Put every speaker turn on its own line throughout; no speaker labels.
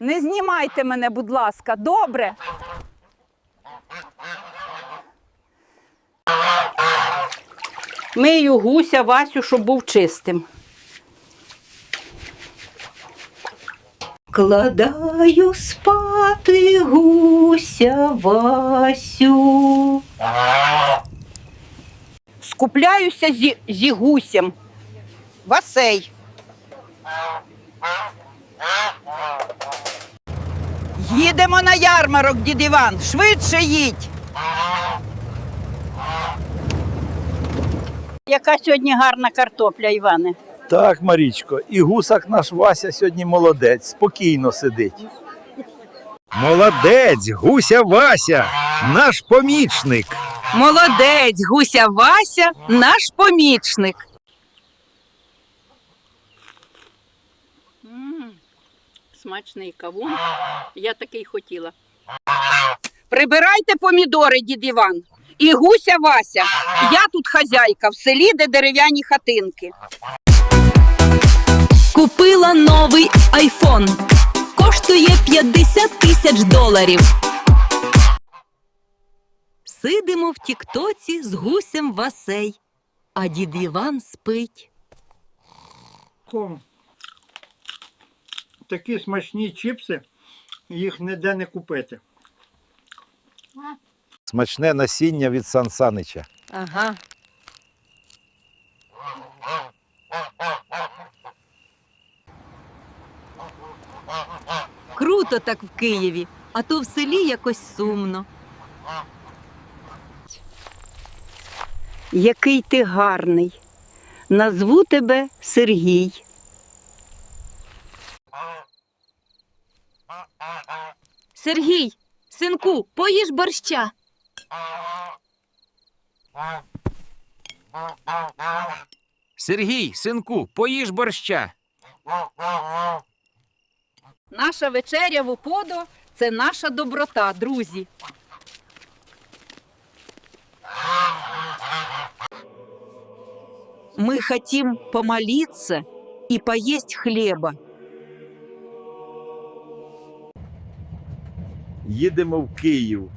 Не знімайте мене, будь ласка, добре? Мию гуся Васю, щоб був чистим. Кладаю спати гуся Васю. Скупляюся зі, зі гусем. Васей. Їдемо на ярмарок, дід Іван. Швидше їдь. Яка сьогодні гарна картопля, Іване.
Так, Марічко, і гусак наш Вася сьогодні молодець, спокійно сидить.
Молодець, гуся Вася, наш помічник.
Молодець, гуся Вася, наш помічник. Смачний кавун. Я такий хотіла. Прибирайте помідори, дід Іван. І гуся Вася. Я тут хазяйка в селі, де дерев'яні хатинки.
Купила новий айфон. Коштує 50 тисяч доларів. Сидимо в тіктоці з гусем Васей, а дід Іван спить.
Такі смачні чіпси, їх ніде не купити.
Смачне насіння від Сан Санича.
Ага. Круто так в Києві, а то в селі якось сумно.
Який ти гарний. Назву тебе Сергій.
Сергій, синку, поїж борща.
Сергій, синку, поїж борща.
Наша вечеря в уподо це наша доброта, друзі.
Мы хотим помолиться и поесть хлеба.
Їдемо в Київ,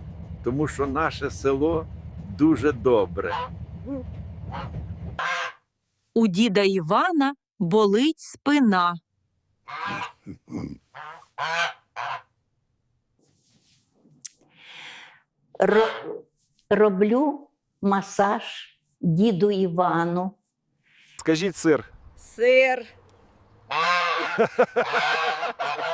тому що наше село дуже добре.
У діда Івана болить спина.
Ро- роблю масаж діду Івану.
Скажіть сир.
Сир.